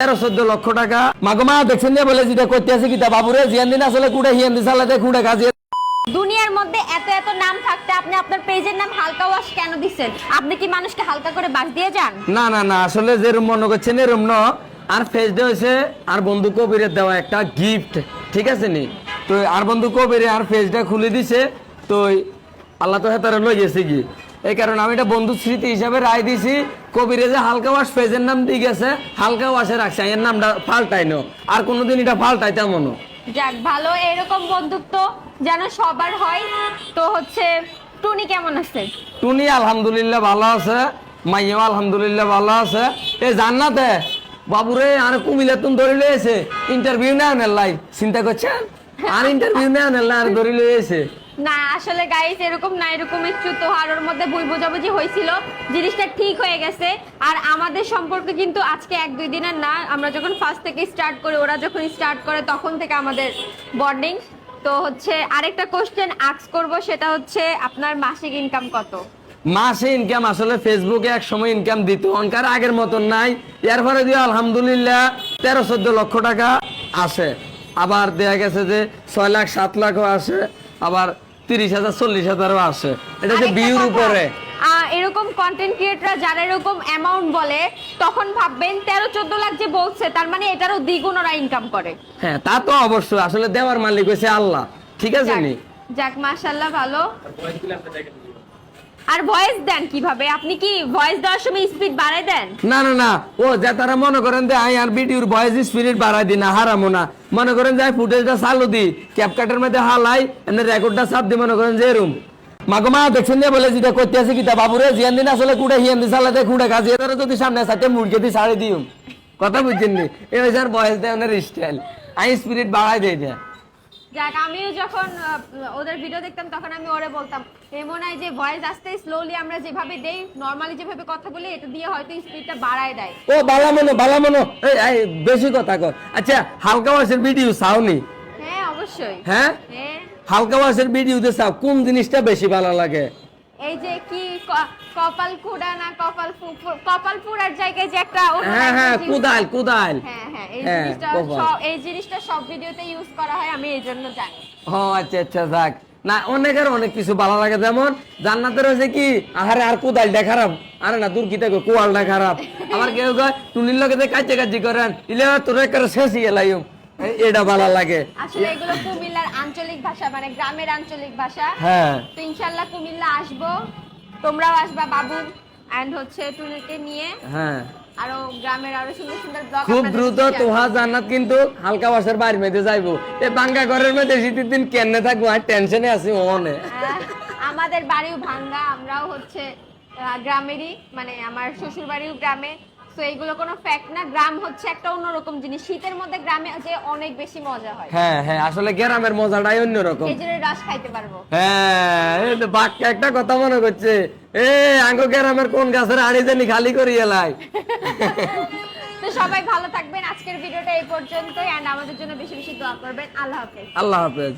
তেরো চোদ্দ লক্ষ টাকা। মাগমা দেখছেন যে বলে যেটা করতে আছে কিতা বাবুরে? জিয়ান দিন আসলে কুড়ে হিয়ান দিন সালাতে কুড়ে কাজে দুনিয়ার মধ্যে এত এত নাম থাকতে আপনি আপনার পেজের নাম হালকা ওয়াশ কেন দিচ্ছেন আপনি কি মানুষকে হালকা করে বাস দিয়ে যান? না না না আসলে যেরম মনে করছেন এরম ন আর ফেস ডে হয়েছে আর বন্ধু কবিরের দেওয়া একটা গিফট ঠিক আছে নি? তো আর বন্ধু কবিরে আর ফেসটা খুলে দিছে তো আল্লাহ তো হেতারে লই গেছে কি এই কারণে আমি এটা বন্ধু স্মৃতি হিসাবে রায় দিছি। কবিরে যে হালকা ওয়াশ ফেজের নাম দিয়ে গেছে হালকা ওয়াশে রাখছে এর নামটা পাল্টাই নো আর কোনোদিন এটা পাল্টাই তেমনও। যাক ভালো এরকম বন্ধুত্ব যেন সবার হয়। তো হচ্ছে টুনি কেমন আছে? টুনি আলহামদুলিল্লাহ ভালো আছে মাইয়াও আলহামদুলিল্লাহ ভালো আছে। এ জান্নাতে বাবুরে আর কুমিল্লা তুমি ধরে লয়েছে ইন্টারভিউ নেও নেলাই চিন্তা করছেন? আর ইন্টারভিউ নেও নেলা আর ধরে লয়েছে না, আসলে গাইস এরকম না, এরকম একটু তোহারের মধ্যে ভুল বোঝাবুঝি হয়েছিল। জিনিসটা ঠিক হয়ে গেছে। আর আমাদের সম্পর্ক কিন্তু আজকে এক, দুই দিনের না, আমরা যখন ফার্স্ট থেকে স্টার্ট করি, ওরা যখন স্টার্ট করে, তখন থেকে আমাদের বন্ডিং তো হচ্ছে আরেকটা কোশ্চেন আক্স করব, সেটা হচ্ছে আপনার মাসিক ইনকাম কত? মাসে ইনকাম আসলে ফেসবুকে এক সময় ইনকাম দিত, অনকার আগের মতন নাই। এরপরে দিয়ে আলহামদুলিল্লাহ তেরো, চোদ্দ লক্ষ টাকা আসে আবার দেখা গেছে যে ছয় লাখ, সাত লাখও আসে আবার তিরিশ হাজার চল্লিশ হাজারও আসে এটা যে বিউর উপরে। এরকম কন্টেন্ট ক্রিয়েটররা যারা এরকম অ্যামাউন্ট বলে তখন ভাববেন তেরো চোদ্দ লাখ যে বলছে তার মানে এটারও দ্বিগুণ ওরা ইনকাম করে। হ্যাঁ তা তো অবশ্যই। আসলে দেওয়ার মালিক হয়েছে আল্লাহ। ঠিক আছে যাক, নি? যাক মাশাল্লাহ ভালো। আর ভয়েস দেন কীভাবে? আপনি কি ভয়েস দেওয়ার সময় স্পিড বাড়ায় দেন? না না না। ও, যে তারা মনে করেন যে আই আর ভিডিওর ভয়েস স্পিরিট বাড়াই দিই না, হারামো না। মনে করেন যে ফুটেজটা চালু দি ক্যাপকাটের মধ্যে হালাই এমনি রেকর্ডটা চাপ দি মনে করেন যে এরম। মাগমা দেখছেন যে বলে যেটা করতে আছে কিতা বাবুরে? জিয়ান দিন আসলে কুড়ে, হিয়ান দি চালাতে কুড়ে কাজে। তারা যদি সামনে সাথে মুরগে দি ছাড়ে দিও কথা বুঝছেন নি? আর ভয়েস দেয়, ওনার স্টাইল আই স্পিরিট বাড়াই দেয় যাক আমিও যখন ওদের ভিডিও দেখতাম তখন আমি ওরে বলতাম এমন হয় যে ভয়েস আসতে স্লোলি আমরা যেভাবে দেই নরমালি যেভাবে কথা বলি এটা দিয়ে হয়তো স্পিডটা বাড়ায় দেয়। ও বালা মনো বালা মনো এই বেশি কথা কর। আচ্ছা হালকা ভাষার ভিডিও চাওনি? হ্যাঁ অবশ্যই। হ্যাঁ? হ্যাঁ। হালকা ভিডিও ভিডিওতে চাও কোন জিনিসটা বেশি ভালো লাগে? এই যে কি কপাল কুড়া না কপাল কপাল পুরার জায়গায় যে একটা হ্যাঁ হ্যাঁ কুদাল কুদাল। হ্যাঁ হ্যাঁ এই হ্যাঁ, জিনিসটা সব এই জিনিসটা সব ভিডিওতে ইউজ করা হয় আমি এই জন্য জানি। ও আচ্ছা আচ্ছা যাক। না অনেকের অনেক কিছু ভালো লাগে যেমন জান্নাতের হয়েছে কি আহারে আর কুদালটা খারাপ। আরে না দূর কি দেখো কোয়ালটা খারাপ। আমার কেউ কয় টুনির লগে যে কাজে কাজি করেন ইলে তোর একটা শেষ এলাইম এটা ভালো লাগে। আসলে এগুলো কুমিল্লার আঞ্চলিক ভাষা মানে গ্রামের আঞ্চলিক ভাষা। হ্যাঁ। তো ইনশাল্লাহ কুমিল্লা আসব। তোমরাও আসবা বাবু এন্ড হচ্ছে টুনিকে নিয়ে। হ্যাঁ। আরও গ্রামের আরও সুন্দর সুন্দর ব্লগ খুব দ্রুত তোহা জান্নাত কিন্তু হালকা বাসার বাড়ির মেতে যাইবো। এ বাঙ্গা ঘরের মধ্যে শীতের দিন কেনে থাকব? আর টেনশনে আছি মনে। আমাদের বাড়িও ভাঙ্গা আমরাও হচ্ছে গ্রামেরই মানে আমার শ্বশুর বাড়িও গ্রামে। তো এইগুলো কোনো ফ্যাক্ট না গ্রাম হচ্ছে একটা অন্যরকম জিনিস। শীতের মধ্যে গ্রামে যে অনেক বেশি মজা হয়। হ্যাঁ হ্যাঁ আসলে গ্রামের মজাটাই অন্যরকম। জন্য রস খাইতে পারব। হ্যাঁ এই তো বাক্য একটা কথা মনে করছে এ আঙ্গ গ্রামের কোন গাছের আড়ি জানি খালি করি এলাই? তো সবাই ভালো থাকবেন। আজকের ভিডিওটা এই পর্যন্তই এন্ড আমাদের জন্য বেশি বেশি দোয়া করবেন। আল্লাহ হাফেজ। আল্লাহ হাফেজ।